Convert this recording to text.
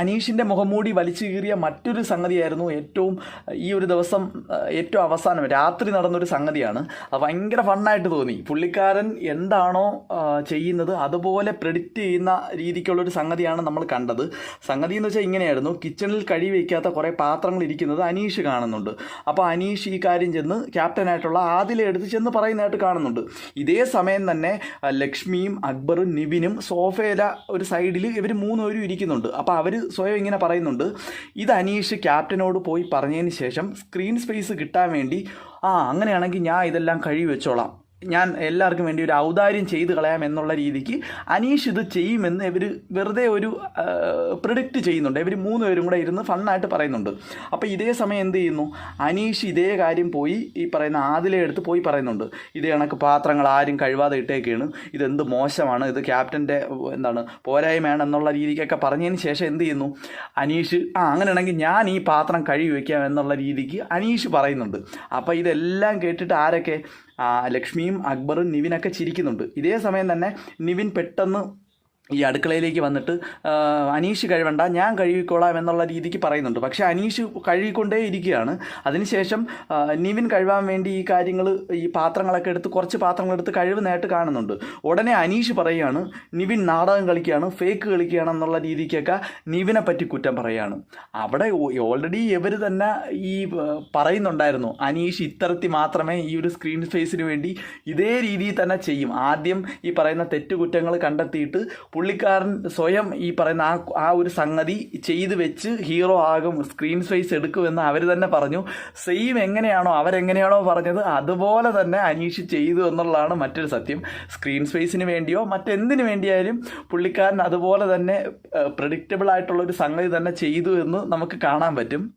അനീഷിന്റെ മുഖംമൂടി വലിച്ചു കീറിയ മറ്റൊരു സംഗതിയായിരുന്നു ഏറ്റവും ഈ ഒരു ദിവസം ഏറ്റവും അവസാനം രാത്രി നടന്നൊരു സംഗതിയാണ്. അത് ഭയങ്കര ഫണ്ണായിട്ട് തോന്നി. പുള്ളിക്കാരൻ എന്താണോ ചെയ്യുന്നത് അതുപോലെ പ്രെഡിക്റ്റ് ചെയ്യുന്ന രീതിക്കുള്ളൊരു സംഗതിയാണ് നമ്മൾ കണ്ടത്. സംഗതി എന്ന് വെച്ചാൽ ഇങ്ങനെയായിരുന്നു. കിച്ചണിൽ കഴി വയ്ക്കാത്ത കുറേ പാത്രങ്ങൾ ഇരിക്കുന്നത് അനീഷ് കാണുന്നുണ്ട്. അപ്പോൾ അനീഷ് ഈ കാര്യം ചെന്ന് ക്യാപ്റ്റനായിട്ടുള്ള ആദിലെ എടുത്ത് ചെന്ന് പറയുന്നതായിട്ട് കാണുന്നുണ്ട്. ഇതേ സമയം തന്നെ ലക്ഷ്മിയും അക്ബറും നിവിനും സോഫയില ഒരു സൈഡിൽ ഇവർ മൂന്നുപേരും ഇരിക്കുന്നുണ്ട്. അപ്പോൾ അവർ സ്വയം ഇങ്ങനെ പറയുന്നുണ്ട്. ഇത് അനീഷ് ക്യാപ്റ്റനോട് പോയി പറഞ്ഞതിന് ശേഷം സ്ക്രീൻ സ്പേസ് കിട്ടാൻ വേണ്ടി ആ അങ്ങനെയാണെങ്കിൽ ഞാൻ ഇതെല്ലാം കഴി വെച്ചോളാം. ഞാൻ എല്ലാവർക്കും വേണ്ടി ഒരു ഔദാര്യം ചെയ്തു കളയാം എന്നുള്ള രീതിക്ക് അനീഷ് ഇത് ചെയ്യുമെന്ന് ഇവർ വെറുതെ ഒരു പ്രിഡിക്റ്റ് ചെയ്യുന്നുണ്ട്. ഇവർ മൂന്ന് പേരും കൂടെ ഇരുന്ന് ഫണ്ണായിട്ട് പറയുന്നുണ്ട്. അപ്പോൾ ഇതേ സമയം എന്ത് ചെയ്യുന്നു? അനീഷ് ഇതേ കാര്യം പോയി ഈ പറയുന്ന ആദിലെ എടുത്ത് പോയി പറയുന്നുണ്ട്. ഇത് കണക്ക് പാത്രങ്ങൾ ആരും കഴിവാതെ ഇട്ടേക്കാണ്. ഇതെന്ത് മോശമാണ്? ഇത് ക്യാപ്റ്റന്റെ എന്താണ് പോരായ്മയാണ് എന്നുള്ള രീതിക്കൊക്കെ പറഞ്ഞതിന് ശേഷം എന്ത് ചെയ്യുന്നു? അനീഷ് ആ അങ്ങനെയാണെങ്കിൽ ഞാൻ ഈ പാത്രം കഴുകി വയ്ക്കാം എന്നുള്ള രീതിക്ക് അനീഷ് പറയുന്നുണ്ട്. അപ്പോൾ ഇതെല്ലാം കേട്ടിട്ട് ആരൊക്കെ? ആ, ലക്ഷ്മിയും അക്ബറും നിവിനൊക്കെ ചിരിക്കുന്നുണ്ട്. ഇതേ സമയം തന്നെ നിവിൻ പെട്ടെന്ന് ഈ അടുക്കളയിലേക്ക് വന്നിട്ട് അനീഷ് കഴിവണ്ട ഞാൻ കഴുകിക്കോളാം എന്നുള്ള രീതിക്ക് പറയുന്നുണ്ട്. പക്ഷേ അനീഷ് കഴുകിക്കൊണ്ടേ ഇരിക്കുകയാണ്. അതിനുശേഷം നിവിൻ കഴുകാൻ വേണ്ടി ഈ കാര്യങ്ങൾ ഈ പാത്രങ്ങളൊക്കെ എടുത്ത് കുറച്ച് പാത്രങ്ങൾ എടുത്ത് കഴിവുന്നതായിട്ട് കാണുന്നുണ്ട്. ഉടനെ അനീഷ് പറയുകയാണ് നിവിൻ നാടകം കളിക്കുകയാണ് ഫേക്ക് കളിക്കുകയാണ് എന്നുള്ള രീതിക്കൊക്കെ നിവിനെ പറ്റി കുറ്റം പറയുകയാണ്. അവിടെ ഓൾറെഡി ഇവർ തന്നെ ഈ പറയുന്നുണ്ടായിരുന്നു അനീഷ് ഇത്തരത്തിൽ മാത്രമേ ഈ ഒരു സ്ക്രീൻ സ്പേസിന് വേണ്ടി ഇതേ രീതിയിൽ തന്നെ ചെയ്യും. ആദ്യം ഈ പറയുന്ന തെറ്റുകുറ്റങ്ങൾ കണ്ടെത്തിയിട്ട് പുള്ളിക്കാരൻ സ്വയം ഈ പറയുന്ന ആ ആ ഒരു സംഗതി ചെയ്ത് വെച്ച് ഹീറോ ആകും സ്ക്രീൻ സ്പേസ് എടുക്കുമെന്ന് അവർ തന്നെ പറഞ്ഞു. സെയിം എങ്ങനെയാണോ അവരെങ്ങനെയാണോ പറഞ്ഞത് അതുപോലെ തന്നെ അനീഷ് ചെയ്തു എന്നുള്ളതാണ് മറ്റൊരു സത്യം. സ്ക്രീൻ സ്പേസിന് വേണ്ടിയോ മറ്റെന്തിനു വേണ്ടിയായാലും പുള്ളിക്കാരൻ അതുപോലെ തന്നെ പ്രഡിക്റ്റബിൾ ആയിട്ടുള്ള ഒരു സംഗതി തന്നെ ചെയ്തു എന്ന് നമുക്ക് കാണാൻ പറ്റും.